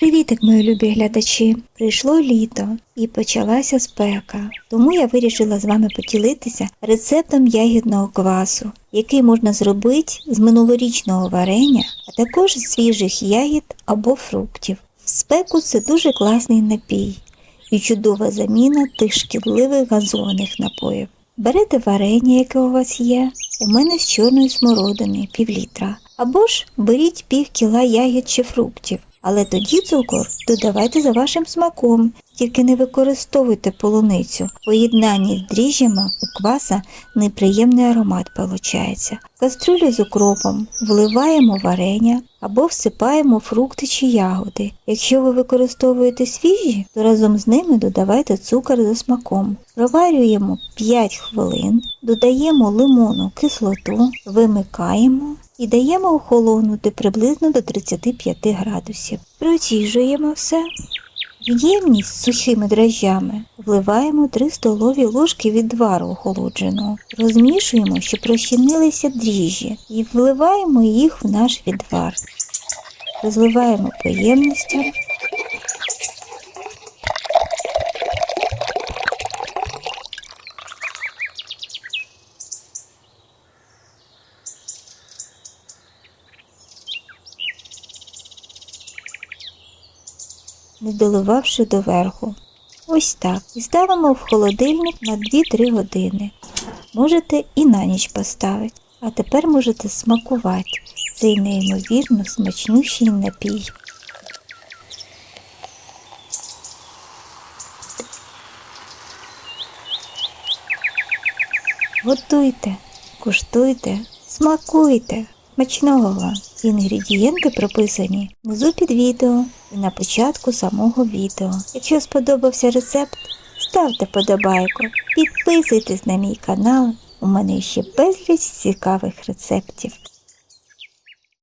Привітик, мої любі глядачі! Прийшло літо і почалася спека. Тому я вирішила з вами поділитися рецептом ягідного квасу, який можна зробити з минулорічного варення, а також з свіжих ягід або фруктів. Спеку це дуже класний напій і чудова заміна тих шкідливих газованих напоїв. Берете варення, яке у вас є, у мене з чорної смородини пів літра. Або ж беріть пів кіла ягід чи фруктів. Але тоді цукор додавайте за вашим смаком, тільки не використовуйте полуницю. В поєднанні з дріжджами у кваса неприємний аромат виходить. Кастрюлю з укропом вливаємо варення або всипаємо фрукти чи ягоди. Якщо ви використовуєте свіжі, то разом з ними додавайте цукор за смаком. Проварюємо 5 хвилин, додаємо лимонну кислоту, вимикаємо і даємо охолонути приблизно до 35 градусів. Протіжуємо все. В ємність з сухими дрожжами вливаємо 3 столові ложки відвару охолодженого. Розмішуємо, щоб розчинилися дріжджі, і вливаємо їх в наш відвар. Розливаємо по ємностям. Не доливавши доверху. Ось так. Ставимо в холодильник на 2-3 години. Можете і на ніч поставити. А тепер можете смакувати цей неймовірно смачнющий напій. Готуйте, куштуйте, смакуйте. Смачного! Інгредієнти прописані внизу під відео і на початку самого відео. Якщо сподобався рецепт, ставте подобайку, підписуйтесь на мій канал. У мене ще безліч цікавих рецептів.